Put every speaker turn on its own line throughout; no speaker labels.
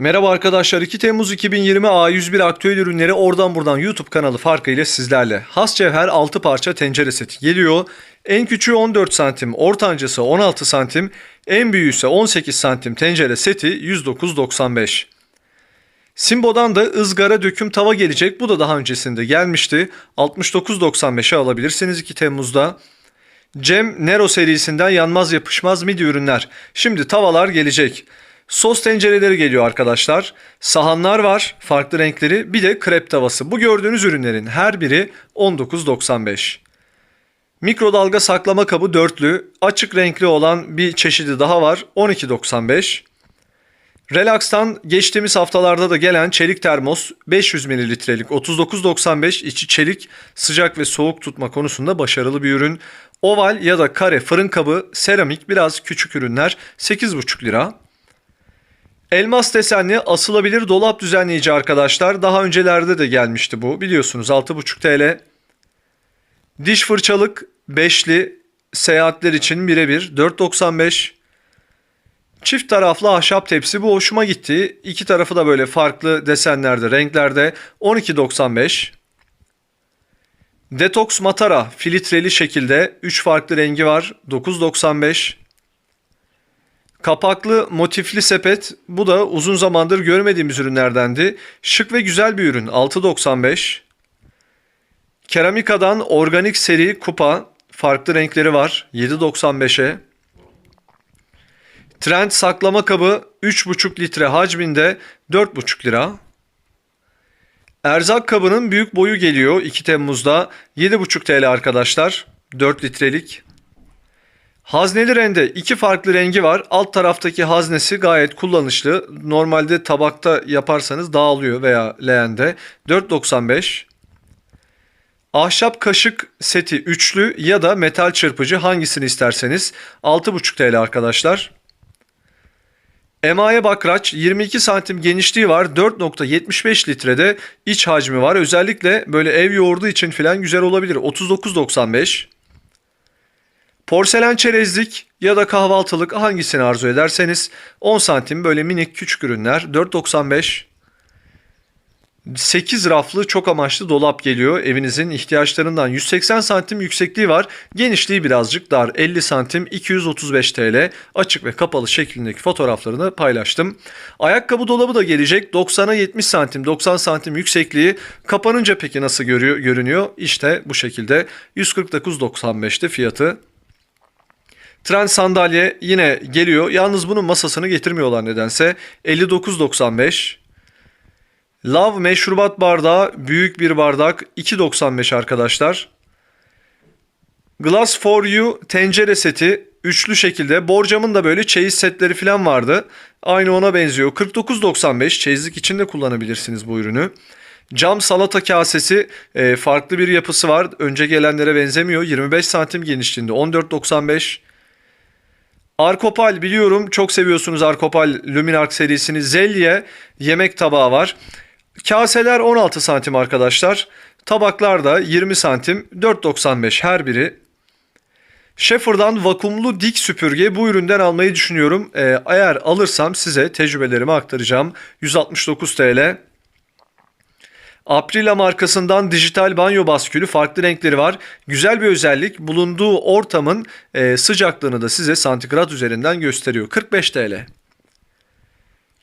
Merhaba arkadaşlar 2 Temmuz 2020 A101 aktüel ürünleri oradan buradan YouTube kanalı farkıyla sizlerle. Has cevher 6 parça tencere seti geliyor. En küçüğü 14 santim, ortancası 16 santim, en büyüğü ise 18 santim tencere seti 109.95. Simbo'dan da ızgara döküm tava gelecek. Bu da daha öncesinde gelmişti. 69.95'e alabilirsiniz 2 Temmuz'da. Cem Nero serisinden yanmaz yapışmaz midi ürünler. Şimdi tavalar gelecek. Sos tencereleri geliyor arkadaşlar. Sahanlar var, farklı renkleri. Bir de krep tavası. Bu gördüğünüz ürünlerin her biri 19.95. Mikrodalga saklama kabı dörtlü. Açık renkli olan bir çeşidi daha var. 12.95. Relax'tan geçtiğimiz haftalarda da gelen çelik termos 500 mililitrelik 39.95 içi çelik sıcak ve soğuk tutma konusunda başarılı bir ürün. Oval ya da kare fırın kabı seramik biraz küçük ürünler 8,5 lira. Elmas desenli asılabilir dolap düzenleyici arkadaşlar. Daha öncelerde de gelmişti bu biliyorsunuz 6,5 TL. Diş fırçalık beşli seyahatler için birebir 4.95. Çift taraflı ahşap tepsi bu hoşuma gitti. İki tarafı da böyle farklı desenlerde, renklerde 12.95. Detox Matara filtreli şekilde 3 farklı rengi var 9.95. Kapaklı motifli sepet bu da uzun zamandır görmediğimiz ürünlerdendi. Şık ve güzel bir ürün 6.95. Keramikadan organik seri kupa farklı renkleri var 7.95'e. Trend saklama kabı 3,5 litre hacminde 4,5 lira. Erzak kabının büyük boyu geliyor 2 Temmuz'da 7,5 TL arkadaşlar 4 litrelik. Hazneli rende iki farklı rengi var. Alt taraftaki haznesi gayet kullanışlı. Normalde tabakta yaparsanız dağılıyor veya leğende. 4.95. Ahşap kaşık seti üçlü ya da metal çırpıcı hangisini isterseniz 6.5 TL arkadaşlar. Emaye bakraç 22 santim genişliği var 4.75 litrede iç hacmi var. Özellikle böyle ev yoğurdu için falan güzel olabilir 39.95. Porselen çerezlik ya da kahvaltılık hangisini arzu ederseniz 10 santim böyle minik küçük ürünler 4.95. 8 raflı çok amaçlı dolap geliyor evinizin ihtiyaçlarından 180 santim yüksekliği var genişliği birazcık dar 50 santim 235 TL açık ve kapalı şeklindeki fotoğraflarını paylaştım. Ayakkabı dolabı da gelecek 90'a 70 santim 90 santim yüksekliği kapanınca peki nasıl görüyor, görünüyor İşte bu şekilde 149.95'ti fiyatı. Trend sandalye yine geliyor. Yalnız bunun masasını getirmiyorlar nedense. 59.95. Love meşrubat bardağı büyük bir bardak 2.95 arkadaşlar. Glass for You tencere seti üçlü şekilde. Borcamın da böyle çeyiz setleri falan vardı. Aynı ona benziyor. 49.95 çeyizlik için de kullanabilirsiniz bu ürünü. Cam salata kasesi e, farklı bir yapısı var. Önce gelenlere benzemiyor. 25 santim genişliğinde 14.95. Arkopal biliyorum çok seviyorsunuz Arkopal Luminark serisini. Zelye yemek tabağı var. Kaseler 16 santim arkadaşlar. Tabaklar da 20 santim 4.95 her biri. Schaefer'dan vakumlu dik süpürge bu üründen almayı düşünüyorum. Ee, eğer alırsam size tecrübelerimi aktaracağım. 169 TL. Aprila markasından dijital banyo baskülü farklı renkleri var. Güzel bir özellik. Bulunduğu ortamın e, sıcaklığını da size santigrat üzerinden gösteriyor. 45 TL.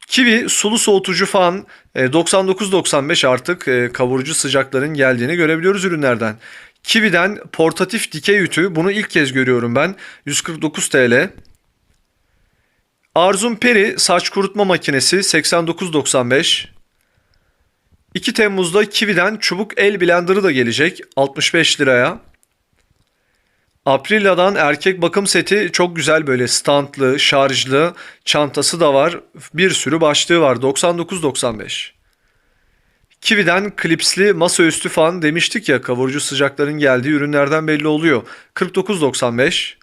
Kiwi sulu soğutucu fan e, 99.95 artık e, kavurucu sıcakların geldiğini görebiliyoruz ürünlerden. Kiwi'den portatif dikey ütü bunu ilk kez görüyorum ben. 149 TL. Arzum Peri saç kurutma makinesi 89.95. 2 Temmuz'da Kiwi'den çubuk el blenderı da gelecek 65 liraya. Aprila'dan erkek bakım seti çok güzel böyle standlı, şarjlı, çantası da var. Bir sürü başlığı var 99.95. Kiwi'den klipsli masaüstü fan demiştik ya kavurucu sıcakların geldiği ürünlerden belli oluyor. 49.95.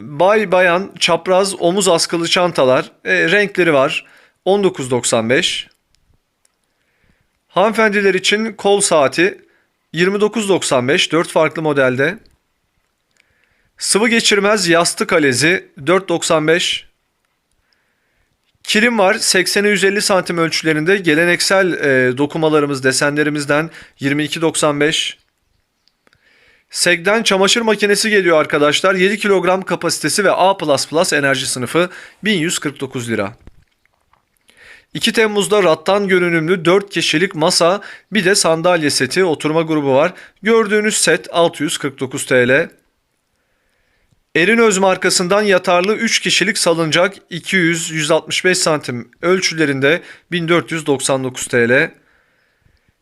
Bay bayan çapraz omuz askılı çantalar e, renkleri var 19.95. Hanımefendiler için kol saati 29.95 4 farklı modelde. Sıvı geçirmez yastık alezi 4.95. Kilim var 80'e 150 santim ölçülerinde geleneksel e, dokumalarımız desenlerimizden 22.95. Seg'den çamaşır makinesi geliyor arkadaşlar. 7 kilogram kapasitesi ve A++ enerji sınıfı 1149 lira. 2 Temmuz'da rattan görünümlü 4 kişilik masa bir de sandalye seti oturma grubu var. Gördüğünüz set 649 TL. Erinöz markasından yatarlı 3 kişilik salıncak 200-165 santim ölçülerinde 1499 TL.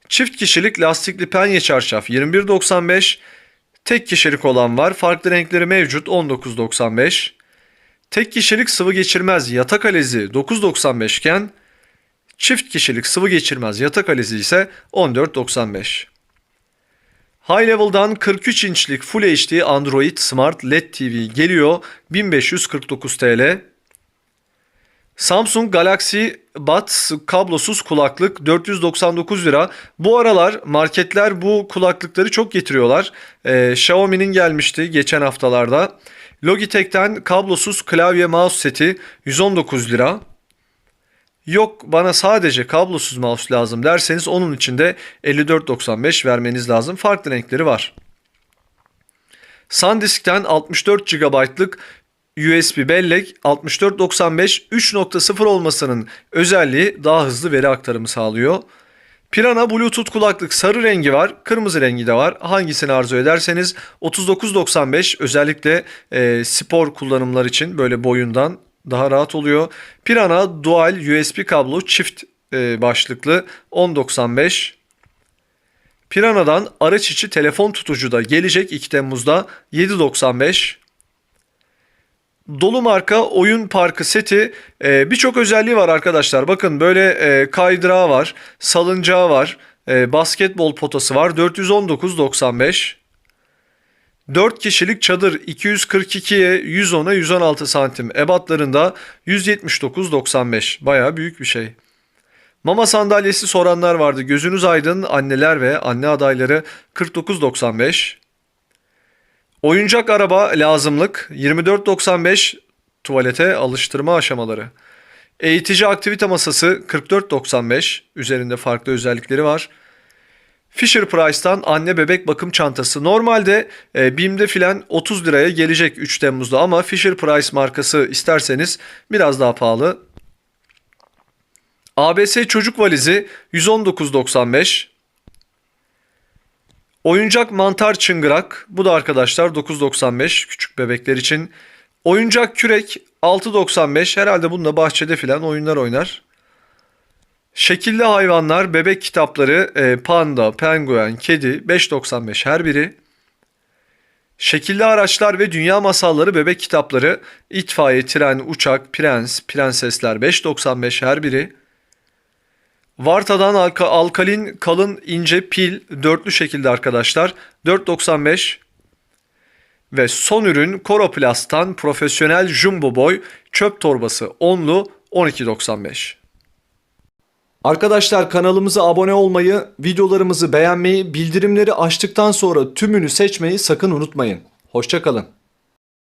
Çift kişilik lastikli penye çarşaf 21.95. Tek kişilik olan var. Farklı renkleri mevcut 19.95. Tek kişilik sıvı geçirmez yatak alezi 9.95 iken çift kişilik sıvı geçirmez yatak alezi ise 14.95. High Level'dan 43 inçlik Full HD Android Smart LED TV geliyor 1549 TL. Samsung Galaxy Buds kablosuz kulaklık 499 lira. Bu aralar marketler bu kulaklıkları çok getiriyorlar. Ee, Xiaomi'nin gelmişti geçen haftalarda. Logitech'ten kablosuz klavye mouse seti 119 lira. Yok bana sadece kablosuz mouse lazım derseniz onun için de 54.95 vermeniz lazım. Farklı renkleri var. SanDisk'ten 64 GB'lık USB bellek 6495 3.0 olmasının özelliği daha hızlı veri aktarımı sağlıyor. Pirana Bluetooth kulaklık sarı rengi var, kırmızı rengi de var. Hangisini arzu ederseniz 39.95 özellikle e, spor kullanımlar için böyle boyundan daha rahat oluyor. Pirana Dual USB kablo çift e, başlıklı 10.95. Pirana'dan araç içi telefon tutucu da gelecek 2 Temmuz'da 7.95. Dolu marka oyun parkı seti e, birçok özelliği var arkadaşlar. Bakın böyle e, kaydırağı var, salıncağı var, e, basketbol potası var 419.95. 4 kişilik çadır 242'ye 110'a 116 santim ebatlarında 179.95 baya büyük bir şey. Mama sandalyesi soranlar vardı. Gözünüz aydın anneler ve anne adayları 49.95. Oyuncak araba lazımlık 24.95 tuvalete alıştırma aşamaları. Eğitici aktivite masası 44.95 üzerinde farklı özellikleri var. Fisher Price'tan anne bebek bakım çantası. Normalde e, BİM'de filan 30 liraya gelecek 3 Temmuz'da ama Fisher Price markası isterseniz biraz daha pahalı. ABS çocuk valizi 119.95. Oyuncak mantar çıngırak. Bu da arkadaşlar 9.95 küçük bebekler için. Oyuncak kürek 6.95. Herhalde bunda bahçede filan oyunlar oynar. Şekilli hayvanlar, bebek kitapları, e, panda, penguen, kedi 5.95 her biri. Şekilli araçlar ve dünya masalları bebek kitapları, itfaiye, tren, uçak, prens, prensesler 5.95 her biri. Varta'dan alka, alkalin kalın ince pil dörtlü şekilde arkadaşlar 4.95 ve son ürün Coroplast'tan profesyonel jumbo boy çöp torbası onlu 12.95. Arkadaşlar kanalımıza abone olmayı, videolarımızı beğenmeyi, bildirimleri açtıktan sonra tümünü seçmeyi sakın unutmayın. Hoşçakalın.